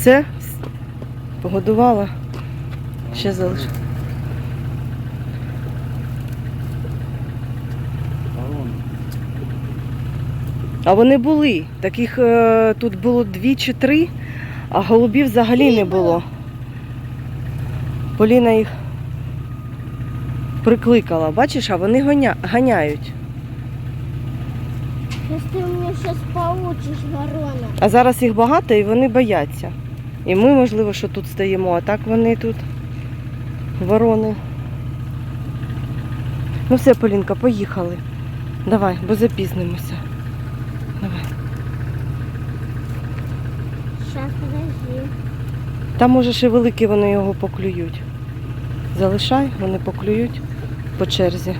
Все? Погодувала? Ще залиш. А вони були. Таких е, тут було дві чи три, а голубів взагалі не було. Поліна їх прикликала, бачиш, а вони гоня... ганяють. Ты у меня сейчас получишь ворона. А зараз їх багато і вони бояться. І ми, можливо, що тут стоїмо, а так вони тут ворони. Ну все, Полінка, поїхали. Давай, бо запізнимося. Давай. Сейчас, подожди. Там може ще великі вони його поклюють. Залишай, вони поклюють по черзі.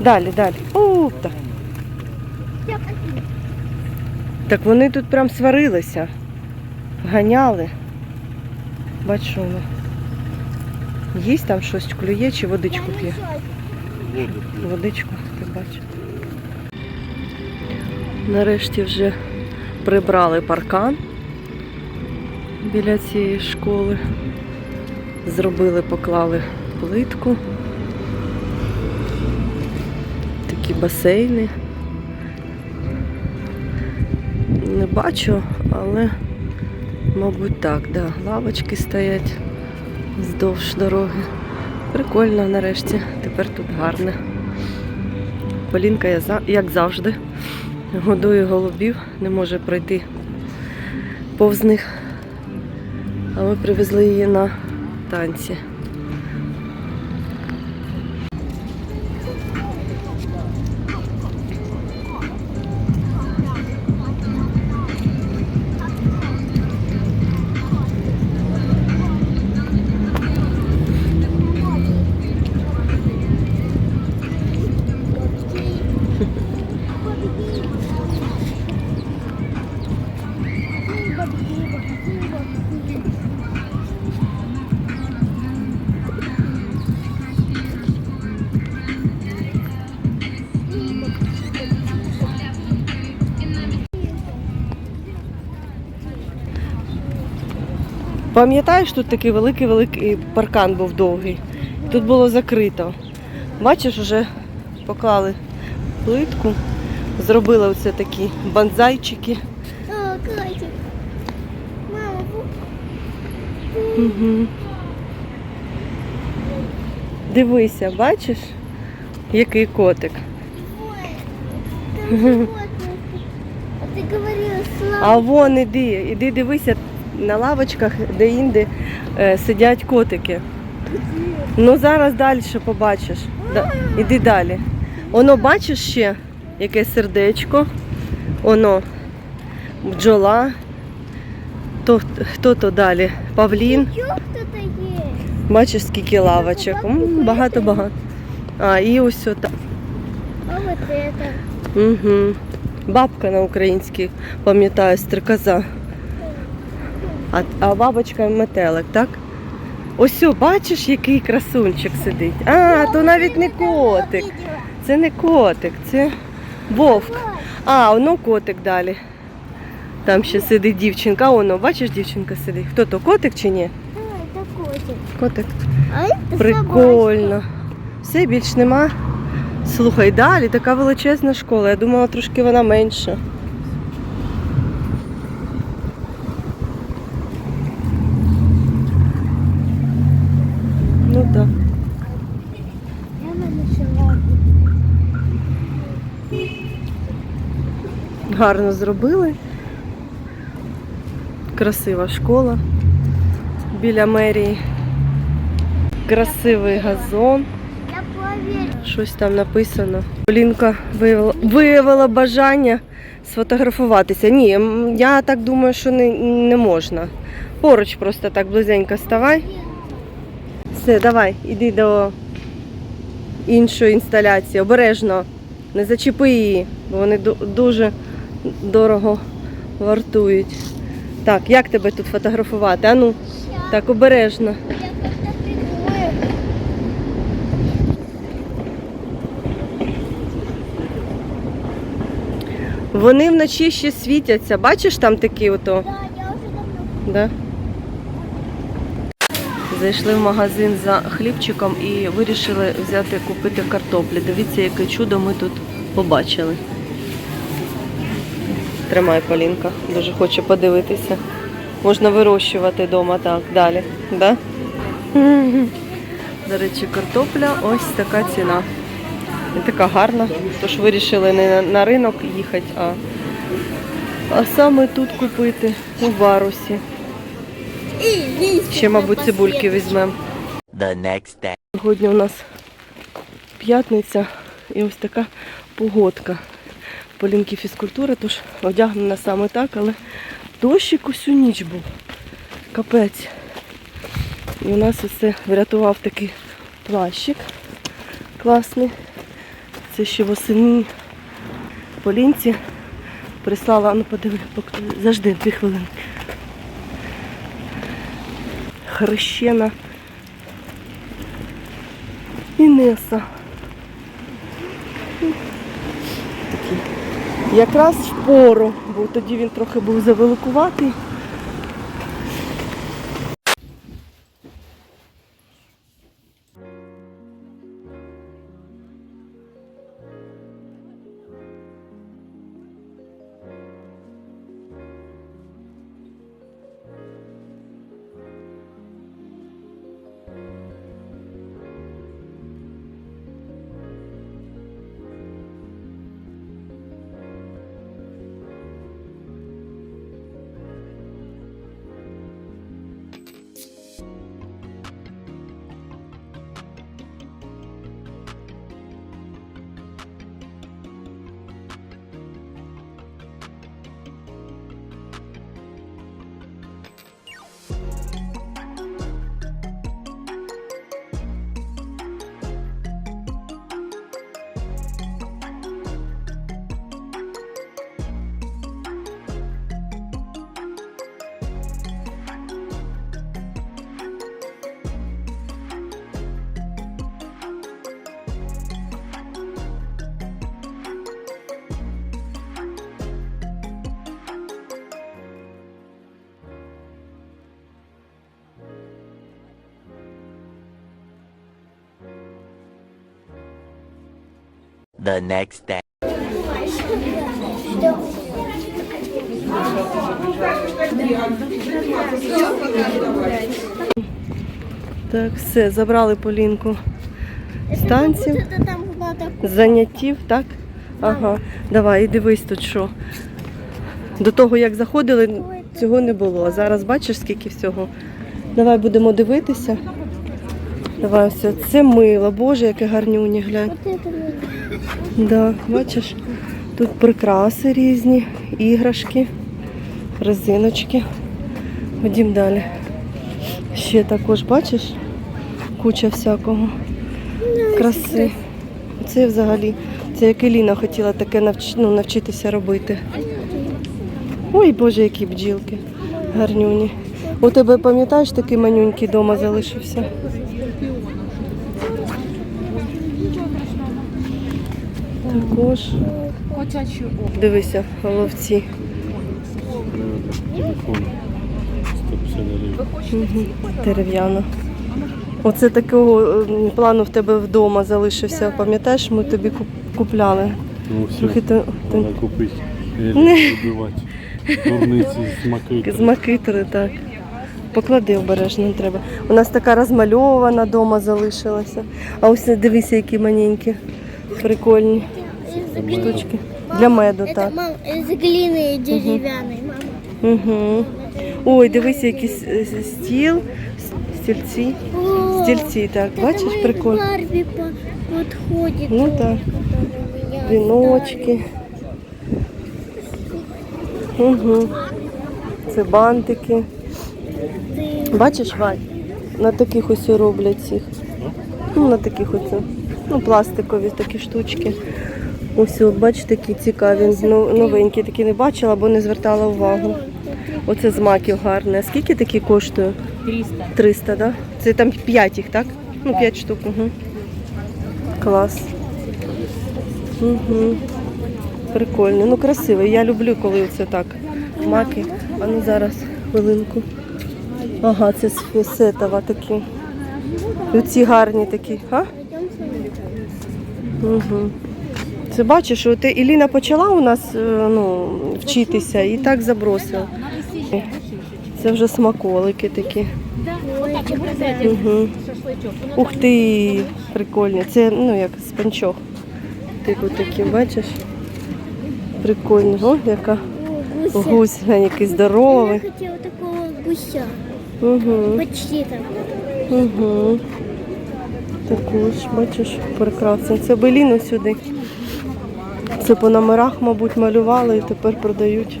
Далі, далі. О, так. Я так вони тут прям сварилися. Ганяли. Бач, що. Їсть там щось клює чи водичку п'є. Водичку, ти бачиш. Нарешті вже прибрали паркан біля цієї школи. Зробили, поклали плитку. Такі басейни. Не бачу, але, мабуть, так, да. Лавочки стоять вздовж дороги. Прикольно нарешті, тепер тут гарне. Полінка, як завжди, годує голубів, не може пройти повз них. А ми привезли її на танці. Пам'ятаєш, тут такий великий-великий паркан був довгий. Тут було закрито. Бачиш, вже поклали плитку, зробили оце такі банзайчики. О, котик. Мама, Угу. Дивися, бачиш, який котик. ой, там животное. А ты говорила, слава. А вон іди, іди дивися на лавочках, де інде е, сидять котики. Ну зараз далі побачиш. Да, іди далі. Воно бачиш ще яке сердечко. Воно бджола. То, хто то далі? Павлін. Бачиш, скільки лавочок. Багато-багато. А, і ось ота. А вот это. Угу. Бабка на українській, пам'ятаю, стрикоза. А, а бабочка метелик, так? Ось, бачиш, який красунчик сидить. А, то навіть не котик. Це не котик, це вовк. А, воно котик далі. Там ще сидить дівчинка. Воно, бачиш, дівчинка сидить. Хто то, котик чи ні? Котик. Котик. Прикольно. Все, більш нема. Слухай, далі така величезна школа. Я думала, трошки вона менша. Ну так. Я начала. Гарно зробили. Красива школа біля мерії. Красивий газон. Щось там написано. Полінка виявила, виявила бажання сфотографуватися. Ні, я так думаю, що не, не можна. Поруч просто так близенько ставай. Все, давай, іди до іншої інсталяції. Обережно. Не зачепи її, бо вони дуже дорого вартують. Так, як тебе тут фотографувати? Ану, так обережно. Вони вночі ще світяться. Бачиш там такі ото? Да? Зайшли в магазин за хлібчиком і вирішили взяти купити картоплі. Дивіться, яке чудо ми тут побачили. Тримай Полінка, дуже хоче подивитися. Можна вирощувати вдома так далі. Да? До речі, картопля ось така ціна. І така гарна. Тож вирішили не на- ринок їхати, а, а саме тут купити у барусі. Ще, мабуть, цибульки візьмемо. the next day. Сьогодні у нас п'ятниця і ось така погодка. Полінки фізкультури, тож одягнена саме так, але дощик усю ніч був. Капець. І у нас усе врятував такий плащик класний. Це ще восени Полінці прислала, ну подиви, завжди дві хвилини. Хрещена Інеса. Якраз в пору, бо тоді він трохи був завеликуватий. The next day. Так, все, забрали Полінку з заняттів, так? Ага, давай, і дивись тут що. До того, як заходили, цього не було. Зараз бачиш, скільки всього. Давай будемо дивитися. Давай все. Це мило, Боже, яке гарнюні, глянь. Да, бачиш, тут прикраси різні, іграшки, резиночки. Ходім далі. Ще також, бачиш, куча всякого. Краси. Це взагалі, це як Еліна хотіла таке навч... ну, навчитися робити. Ой, Боже, які бджілки гарнюні. У тебе пам'ятаєш такий манюнький вдома залишився? Також. Дивися, головці. телефон 150 Дерев'яно. Оце такого плану в тебе вдома залишився. Пам'ятаєш, ми тобі купляли. Ну все, то, треба купити. Дурниці з макити. з макитри, так. Поклади обережно, не треба. У нас така розмальована вдома залишилася. А ось дивися, які маленькі, прикольні штучки. Для меду, Это, так. мам, из глины деревянной, мама. Угу. Ой, дивися, який с- с- стіл, с- стільці. О, Стільці, так, это бачиш, моей прикольно. Барби по- подходит. Ну тоже, так. которую меня Віночки. Угу. Це бантики. оставили. Бачиш, Вань? На таких ось і роблять цих. Ну, на таких ось. Ну, пластикові такі штучки. Ось, бачите, такі цікаві. Ну, новенькі такі не бачила, або не звертала увагу. Оце з маків гарне. Скільки такі коштує? 300. 300, так? Да? Це там 5 їх, так? Ну, 5 штук. Угу. Клас. Угу. Прикольно. Ну, красиво. Я люблю, коли це так. Маки. А ну зараз, хвилинку. Ага, це з фісетова такі. Оці гарні такі, а? Угу. Це бачиш, от Іліна почала у нас е, ну, вчитися і так забросила. Це вже смаколики такі. Угу. Ух ти, прикольні. Це ну як спанчок. Типу такі, бачиш? Прикольно. О, яка гусь, який Я здоровий. хотела такого гуся. Угу. Почти там. Угу. Також, бачиш, прекрасно. Це беліну сюди. Це по номерах, мабуть, малювали і тепер продають.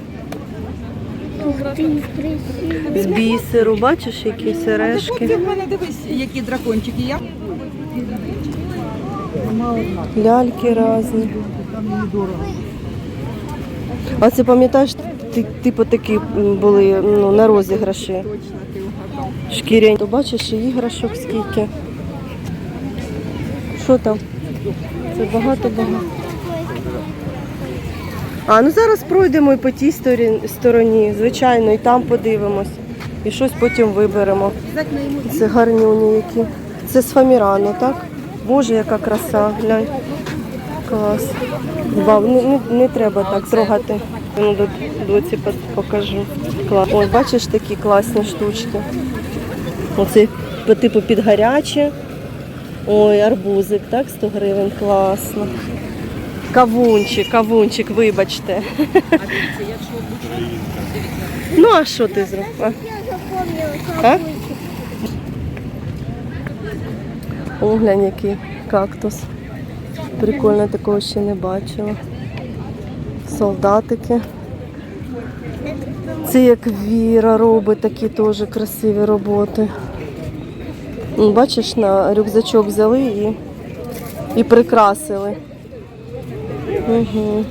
З бісеру, бачиш, які сережки. В мене дивись, які дракончики. Я Ляльки різні. А це пам'ятаєш, ти, типу такі були ну, на розіграші. Шкірянь. То бачиш, і іграшок скільки. Що там? Це багато-багато. А, ну зараз пройдемо і по тій стороні, звичайно, і там подивимось. І щось потім виберемо. Це гарнюні які. Це з Фамірану, так? Боже, яка краса, глянь. Клас. Вау, не, не, не треба так трогати. Ну, до, доці покажу. Клас. Ось бачиш такі класні штучки. Оце типу під гаряче. Ой, арбузик, так, 100 гривень, класно. Кавунчик, кавунчик, вибачте. Ну, а що ти зробив? А? Я запомнила А? О, глянь, який кактус. Прикольно, такого ще не бачила. Солдатики. Це як Віра робить такі теж красиві роботи. Бачиш, на рюкзачок взяли і, і прикрасили. Угу.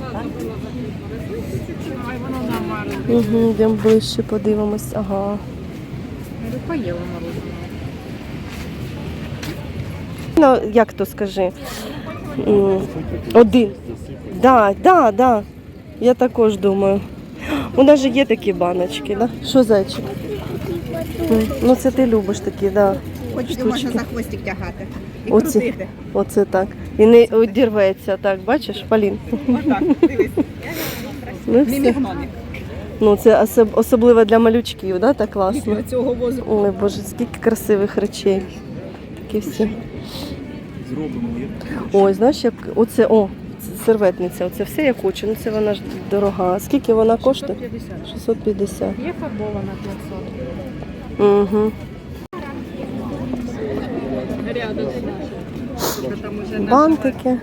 Угу, йдемо ближче, подивимось. Ага. поїла морозиво. Ну, як то скажи? Один. Да, да, да. Я також думаю. У нас же є такі баночки, да? Що зайчик? Ну це ти любиш такі, да. Хочете, можна за хвостик тягати. І крутити. Оце так. І не одірветься, так, бачиш, Полін? Отак, дивись. Ну, все. ну це особ- особливо для малючків, да? так класно. Для цього возу. Ой, Боже, скільки красивих речей. Такі всі. Ой, знаєш, як оце, о, серветниця, оце все я хочу. Ну це вона ж дорога. Скільки вона коштує? 650. Є фарбована 500. Угу. Бантики.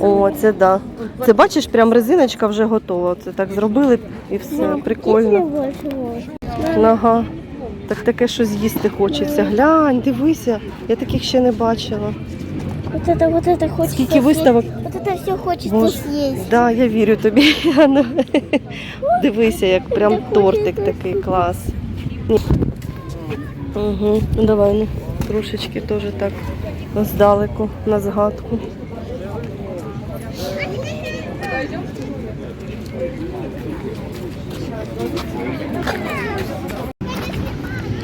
О, це да. Це бачиш, прям резиночка вже готова. Це так зробили і все. Прикольно. больше вот. Ага. Так таке що з'їсти хочеться. Глянь, дивися, я таких ще не бачила. Вот это, вот это хочется Скільки съесть. виставок? Вот это все хочется Боже. съесть. Да, я вірю тобі. Яна. Дивися, як прям тортик такий клас. Ні. Угу. Ну давай, ну, трошечки теж так здалеку, на згадку.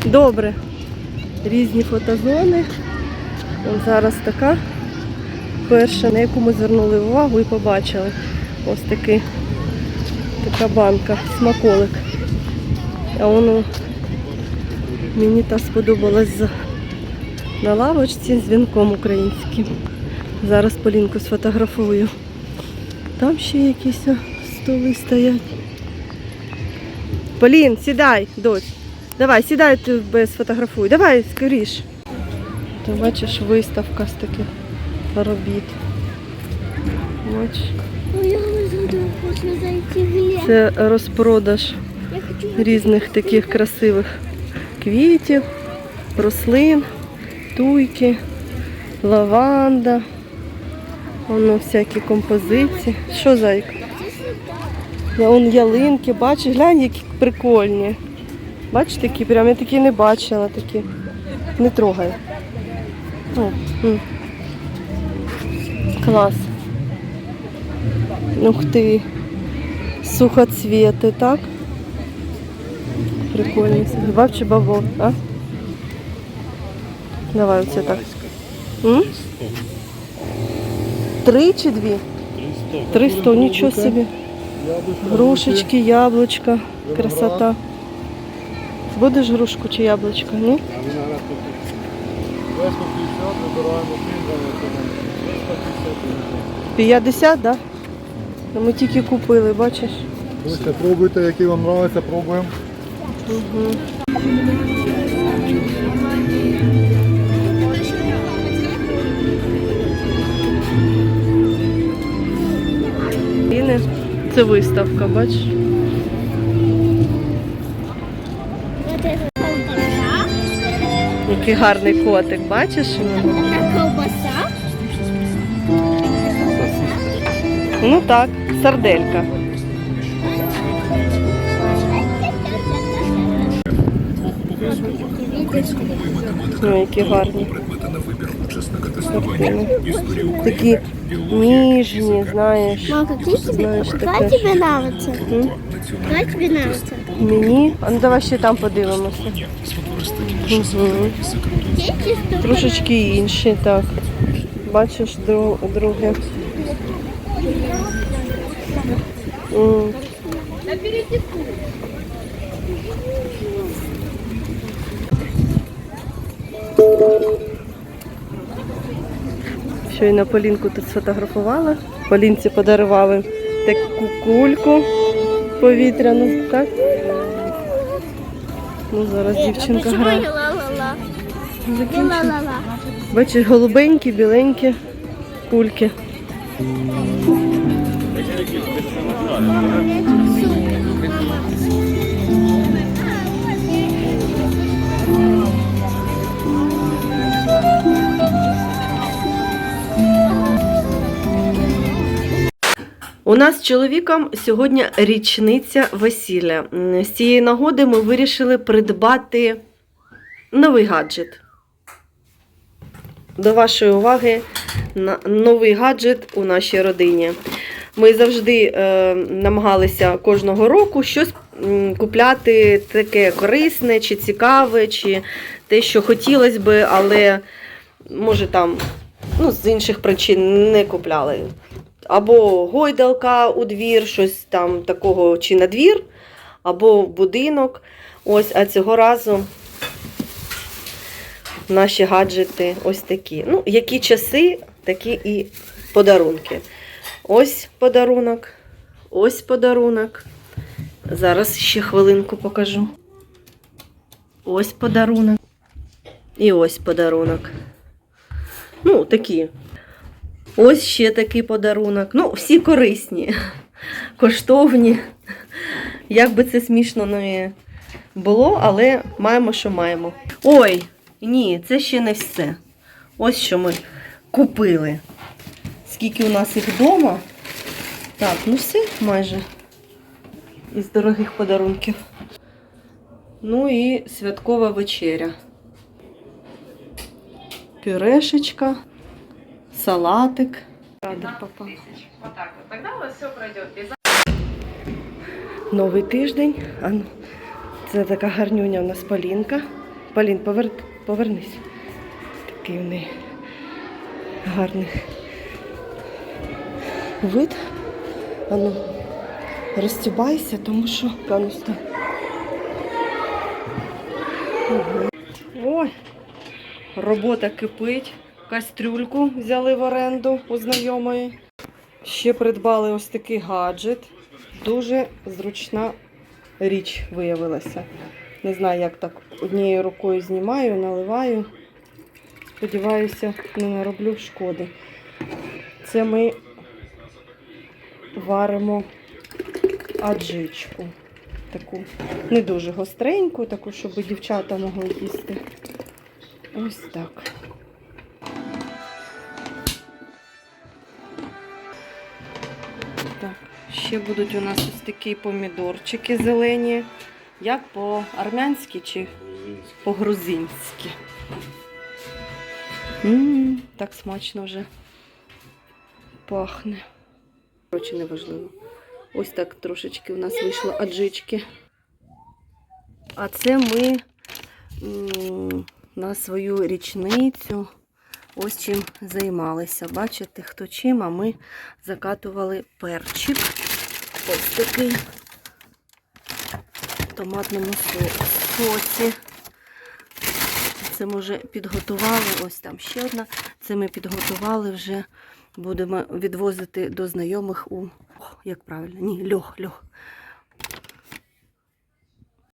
Добре. Різні фотозони. От зараз така перша, на яку ми звернули увагу і побачили. Ось такий, така банка, смаколик. А воно мені та сподобалась за- на лавочці з вінком українським. Зараз Полінку сфотографую. Там ще якісь столи стоять. Полін, сідай, дочь. Давай, сідай, тебе сфотографую. Давай, скоріш. Ти бачиш, виставка з таких робіт. Бачиш. Це розпродаж різних таких красивих квітів, рослин, туйки, лаванда. Воно всякі композиції. Що зайка? Вон ялинки, бачиш, глянь, які прикольні. Бачиш такі, прям я такі не бачила, такі. Не трогай. О. Клас. Ух ти. Сухоцвіти, так? Прикольно. Баб чи бабов, а? Давай оце так. М? Три чи дві? 300. Триста, нічого собі. Грушечки, яблучка, красота. Будеш грушку чи яблучко, ні? 250 вибираємо 50, так? Да? Ну, Ми тільки купили, бачиш? Пробуйте, який вам подобається, пробуємо. Ціни. Це виставка, бачиш? Який гарний котик, бачиш? А колбаса? Ну так, сарделька. Ну, які гарні. Картини. Такі ніжні, знаєш. Мам, какие тебе, Знаешь, какая такая тебе нравится? Какая тебе нравится? Мені. А ну давай ще там подивимося. Угу. Дети, что Трошечки інші, так. Бачиш, дру- друге. М. Щойно Полінку тут сфотографувала. Полінці подарували таку кульку повітряну, так? Ну, зараз дівчинка грає. ла-ла-ла. Бачиш, голубенькі, біленькі кульки. У нас з чоловіком сьогодні річниця весілля. З цієї нагоди ми вирішили придбати новий гаджет. До вашої уваги новий гаджет у нашій родині. Ми завжди е, намагалися кожного року щось купляти таке корисне, чи цікаве, чи те, що хотілося би, але може там ну, з інших причин не купляли. Або гойдалка у двір, щось там такого, чи на двір, або в будинок. Ось, а цього разу наші гаджети ось такі. Ну, які часи, такі і подарунки. Ось подарунок, ось подарунок. Зараз ще хвилинку покажу. Ось подарунок. І ось подарунок. Ну, такі. Ось ще такий подарунок. Ну, всі корисні, коштовні. Як би це смішно не було, але маємо, що маємо. Ой, ні, це ще не все. Ось що ми купили. Скільки у нас їх вдома. Так, ну все майже. Із дорогих подарунків. Ну і святкова вечеря. Пюрешечка, салатик. Новий тиждень. Ну, це така гарнюня у нас Полінка. Полін, повер... повернись. Такий у неї гарний вид. Ану, розтібайся, тому що кануста. Угу. Ой, робота кипить. Кастрюльку взяли в оренду у знайомої. Ще придбали ось такий гаджет. Дуже зручна річ виявилася. Не знаю, як так однією рукою знімаю, наливаю. Сподіваюся, не нароблю шкоди. Це ми варимо аджичку. Таку не дуже гостреньку, таку, щоб дівчата могли їсти. Ось так. Ще будуть у нас ось такі помідорчики зелені. Як по-армянськи чи по-грузинськи. Так смачно вже пахне. Коротше, неважливо. Ось так трошечки у нас вийшло аджички. А це ми на свою річницю ось чим займалися. Бачите, хто чим, а ми закатували перчик. Ось такий в томатному соці. Це ми вже підготували. Ось там ще одна. Це ми підготували вже. Будемо відвозити до знайомих у. О, як правильно? Ні, льох, льох.